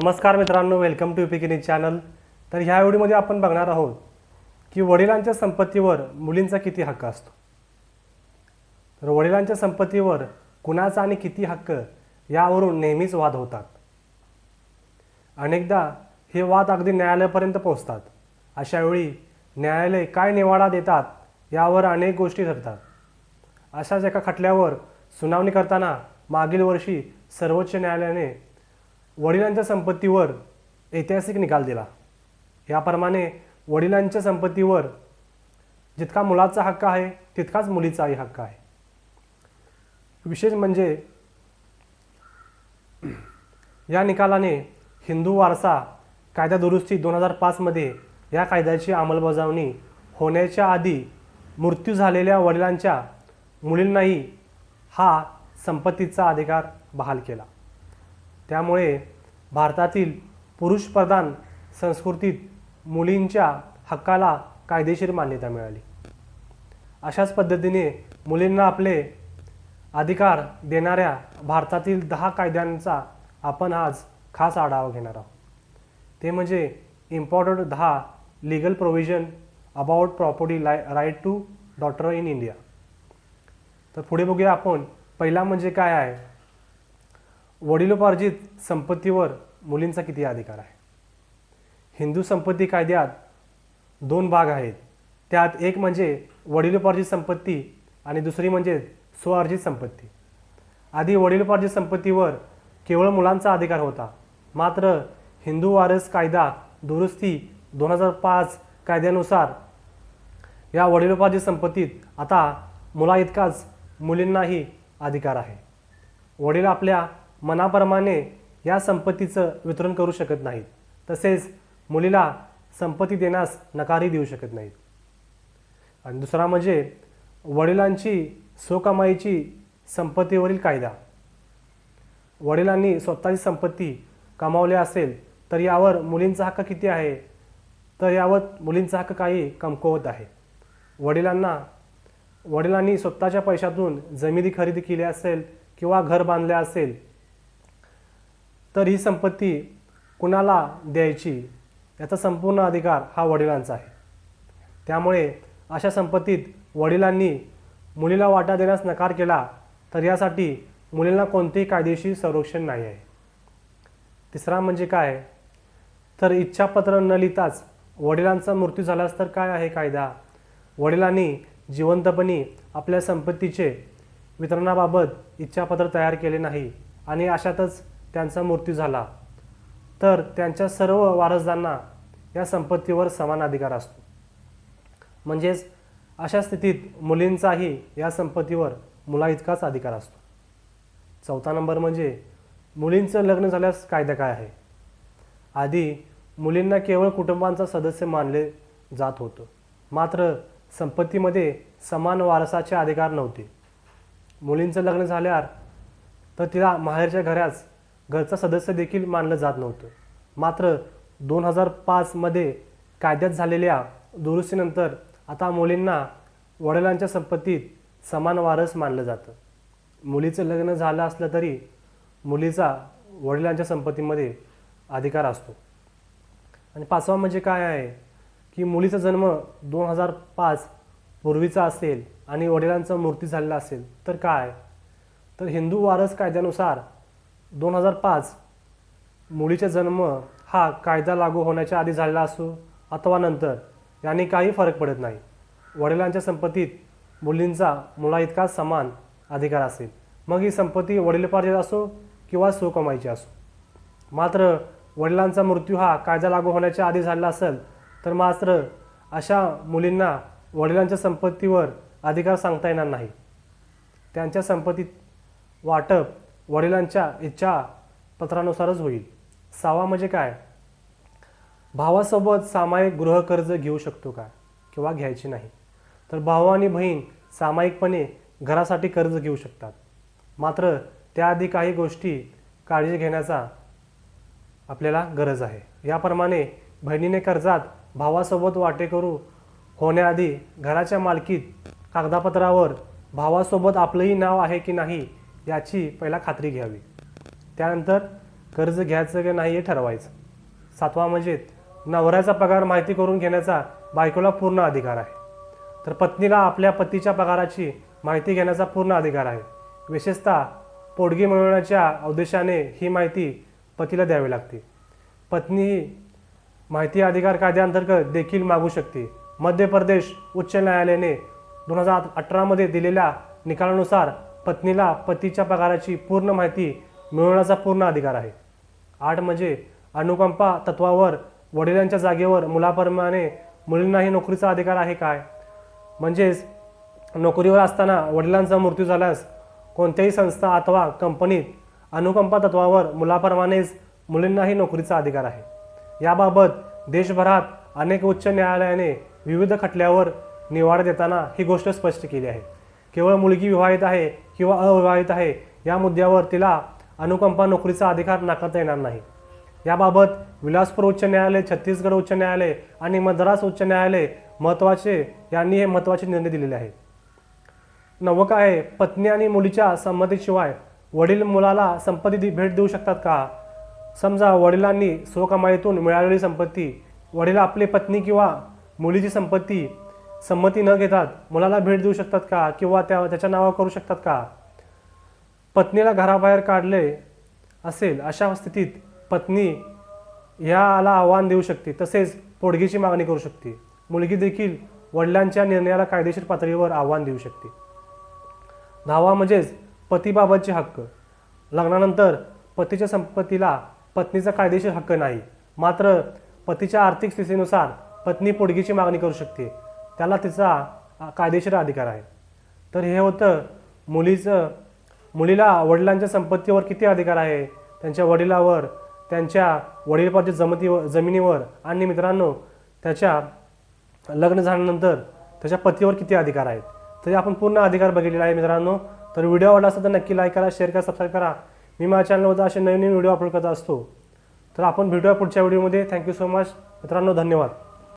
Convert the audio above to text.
नमस्कार मित्रांनो welcome to पिकिनी channel तर ह्या व्हिडिओमध्ये आपण बघणार आहोत की वडिलांच्या संपत्तीवर मुलींचा किती हक्क असतो. तर वडिलांच्या संपत्तीवर कुणाचा आणि किती हक्क यावरून नेहमीच वाद होतात. अनेकदा हे वाद अगदी न्यायालयापर्यंत पोहोचतात. अशावेळी न्यायालय काय निवाडा देतात यावर अनेक गोष्टी ठरतात. अशाच एका खटल्यावर सुनावणी करताना मागील वर्षी सर्वोच्च न्यायालयाने वडिलांच्या संपत्तीवर ऐतिहासिक निकाल दिला. याप्रमाणे वडिलांच्या संपत्तीवर जितका मुलाचा हक्क आहे तितकाच मुलीचाही हक्क आहे. विशेष म्हणजे या निकालाने हिंदू वारसा कायदा दुरुस्ती दोन हजार पाचमध्ये या कायद्याची अंमलबजावणी होण्याच्या आधी मृत्यू झालेल्या वडिलांच्या मुलींनाही हा संपत्तीचा अधिकार बहाल केला. त्यामुळे भारतातील पुरुषप्रधान संस्कृतीत मुलींच्या हक्काला कायदेशीर मान्यता मिळाली. अशाच पद्धतीने मुलींना आपले अधिकार देणाऱ्या भारतातील दहा कायद्यांचा आपण आज खास आढावा घेणार आहोत. ते म्हणजे इम्पॉर्टंट दहा legal provision about property law right to daughter in India. तर पुढे बघूया आपण पहिला म्हणजे काय आहे? वडिलोपार्जित संपत्तीवर मुलींचा किती अधिकार आहे? हिंदू संपत्ती कायद्यात दोन भाग आहेत. त्यात एक म्हणजे वडिलोपार्जित संपत्ती आणि दुसरी म्हणजे स्वअर्जित संपत्ती. आधी वडिलोपार्जित संपत्तीवर केवळ मुलांचा अधिकार होता. मात्र हिंदू वारस कायदा दुरुस्ती दोन हजार पाच कायद्यानुसार या वडिलोपार्जित संपत्तीत आता मुला इतकाच मुलींनाही अधिकार आहे. वडील आपल्या मनाप्रमाणे या संपत्तीचं वितरण करू शकत नाहीत. तसेच मुलीला संपत्ती देण्यास नकारही देऊ शकत नाहीत. आणि दुसरा म्हणजे वडिलांची स्वकमाईची संपत्तीवरील कायदा. वडिलांनी स्वतःची संपत्ती कमावली असेल तर यावर मुलींचा हक्क किती आहे? तर यावर मुलींचा हक्क काही कमकुवत आहे. वडिलांना वडिलांनी स्वतःच्या पैशातून जमिनी खरेदी केली असेल किंवा घर बांधले असेल तर ही संपत्ती कुणाला द्यायची याचा संपूर्ण अधिकार हा वडिलांचा आहे. त्यामुळे अशा संपत्तीत वडिलांनी मुलीला वाटा देण्यास नकार केला तर यासाठी मुलींना कोणतेही कायदेशीर संरक्षण नाही आहे. तिसरा म्हणजे काय? तर इच्छापत्र न लिहिताच वडिलांचा मृत्यू झाल्यास तर काय आहे कायदा? वडिलांनी जिवंतपणी आपल्या संपत्तीचे वितरणाबाबत इच्छापत्र तयार केले नाही आणि अशातच त्यांचा मृत्यू झाला तर त्यांच्या सर्व वारसदारांना या संपत्तीवर समान अधिकार असतो. म्हणजेच अशा स्थितीत मुलींचाही या संपत्तीवर मुला इतकाच अधिकार असतो. चौथा नंबर म्हणजे मुलींचं लग्न झाल्यास कायदा काय आहे? आधी मुलींना केवळ कुटुंबांचा सदस्य मानले जात होतं. मात्र संपत्तीमध्ये समान वारसाचे अधिकार नव्हते. मुलींचं लग्न झाल्यावर तर तिला माहेरच्या घराच घरचा सदस्य देखील मानलं जात नव्हतं. मात्र दोन हजार पाचमध्ये कायद्यात झालेल्या दुरुस्तीनंतर आता मुलींना वडिलांच्या संपत्तीत समान वारस मानलं जातं. मुलीचं लग्न झालं असलं तरी मुलीचा वडिलांच्या संपत्तीमध्ये अधिकार असतो. आणि पाचवा म्हणजे काय आहे? की मुलीचा जन्म दोन हजार पाच पूर्वीचा असेल आणि वडिलांचा मूर्ती झालेला असेल तर काय? तर हिंदू वारस कायद्यानुसार दोन हजार पाच मुलीचा जन्म हा कायदा लागू होण्याच्या आधी झालेला असो अथवा नंतर याने काही फरक पडत नाही. वडिलांच्या संपत्तीत मुलींचा मुला इतका समान अधिकार असेल. मग ही संपत्ती वडीलपार्जित असो किंवा सुकमाईची असो. मात्र वडिलांचा मृत्यू हा कायदा लागू होण्याच्या आधी झालेला असेल तर मात्र अशा मुलींना वडिलांच्या संपत्तीवर अधिकार सांगता येणार नाही. त्यांच्या संपत्तीत वाटप वडिलांच्या इच्छा पत्रानुसारच होईल. सावा म्हणजे काय? भावासोबत सामायिक गृहकर्ज घेऊ शकतो का? किंवा घ्यायची नाही. तर भाऊ आणि बहीण सामायिकपणे घरासाठी कर्ज घेऊ शकतात. मात्र त्याआधी काही गोष्टी काळजी घेण्याचा आपल्याला गरज आहे. याप्रमाणे बहिणीने कर्जात भावासोबत वाटेकरू होण्याआधी घराच्या मालकीत कागदापत्रावर भावासोबत आपलंही नाव आहे की नाही याची पहिला खात्री घ्यावी. त्यानंतर कर्ज घ्यायचं की नाही हे ठरवायचं. सातवा म्हणजे नवऱ्याचा पगार माहिती करून घेण्याचा बायकोला पूर्ण अधिकार आहे. तर पत्नीला आपल्या पतीच्या पगाराची माहिती घेण्याचा पूर्ण अधिकार आहे. विशेषतः पोटगी मिळवण्याच्या उद्देशाने ही माहिती पतीला द्यावी लागते. पत्नी ही माहिती अधिकार कायद्याअंतर्गत देखील मागू शकते. मध्य प्रदेश उच्च न्यायालयाने दोन हजार अठरामध्ये दिलेल्या निकालानुसार पत्नीला पतीच्या पगाराची पूर्ण माहिती मिळवण्याचा पूर्ण अधिकार आहे. आठ म्हणजे अनुकंपा तत्वावर वडिलांच्या जागेवर मुलाप्रमाणे मुलींनाही नोकरीचा अधिकार आहे काय? म्हणजेच नोकरीवर असताना वडिलांचा मृत्यू झाल्यास कोणत्याही संस्था अथवा कंपनीत अनुकंपा तत्वावर मुलाप्रमाणेच मुलींनाही नोकरीचा अधिकार आहे. याबाबत देशभरात अनेक उच्च न्यायालयाने विविध खटल्यावर निवाड देताना ही गोष्ट स्पष्ट केली आहे. केवळ मुलगी विवाहित आहे किंवा अविवाहित आहे या मुद्द्यावर तिला अनुकंपा नोकरीचा अधिकार नाकारता येणार नाही. याबाबत विलासपूर उच्च न्यायालय छत्तीसगड उच्च न्यायालय आणि मद्रास उच्च न्यायालय महत्त्वाचे यांनी हे महत्त्वाचे निर्णय दिलेले आहेत. नवक आहे, पत्नी आणि मुलीच्या संमतीशिवाय वडील मुलाला संपत्ती भेट देऊ शकतात का? समजा वडिलांनी स्वकमाईतून मिळालेली संपत्ती वडील आपली पत्नी किंवा मुलीची संपत्ती संमती न घेतात मुलाला भेट देऊ शकतात का? किंवा त्या त्याच्या नावावर करू शकतात का? पत्नीला घराबाहेर काढले असेल अशा स्थितीत पत्नी ह्याला आव्हान देऊ शकते तसेच पोडगीची मागणी करू शकते. मुलगी देखील वडिलांच्या निर्णयाला कायदेशीर पातळीवर आव्हान देऊ शकते. दहावा म्हणजेच पतीबाबतचे हक्क. लग्नानंतर पतीच्या संपत्तीला पत्नीचा कायदेशीर हक्क नाही. मात्र पतीच्या आर्थिक स्थितीनुसार पत्नी पोडगीची मागणी करू शकते. त्याला तिचा कायदेशीर अधिकार आहे. तर हे होतं मुलीचं मुलीला वडिलांच्या संपत्तीवर किती अधिकार आहे? त्यांच्या वडिलावर त्यांच्या वडीलपाच्या जमतीवर जमिनीवर आणि मित्रांनो त्याच्या लग्न झाल्यानंतर त्याच्या पतीवर किती अधिकार आहेत? तरी आपण पूर्ण अधिकार बघितलेला आहे मित्रांनो. तर व्हिडिओ आवडला असेल तर नक्की लाईक करा शेअर करा सबस्क्राईब करा. मी माझ्या चॅनलवर असे नवीन नवीन व्हिडिओ अपलोड करत असतो. तर आपण भेटूया पुढच्या व्हिडिओमध्ये. थँक्यू सो मच मित्रांनो धन्यवाद.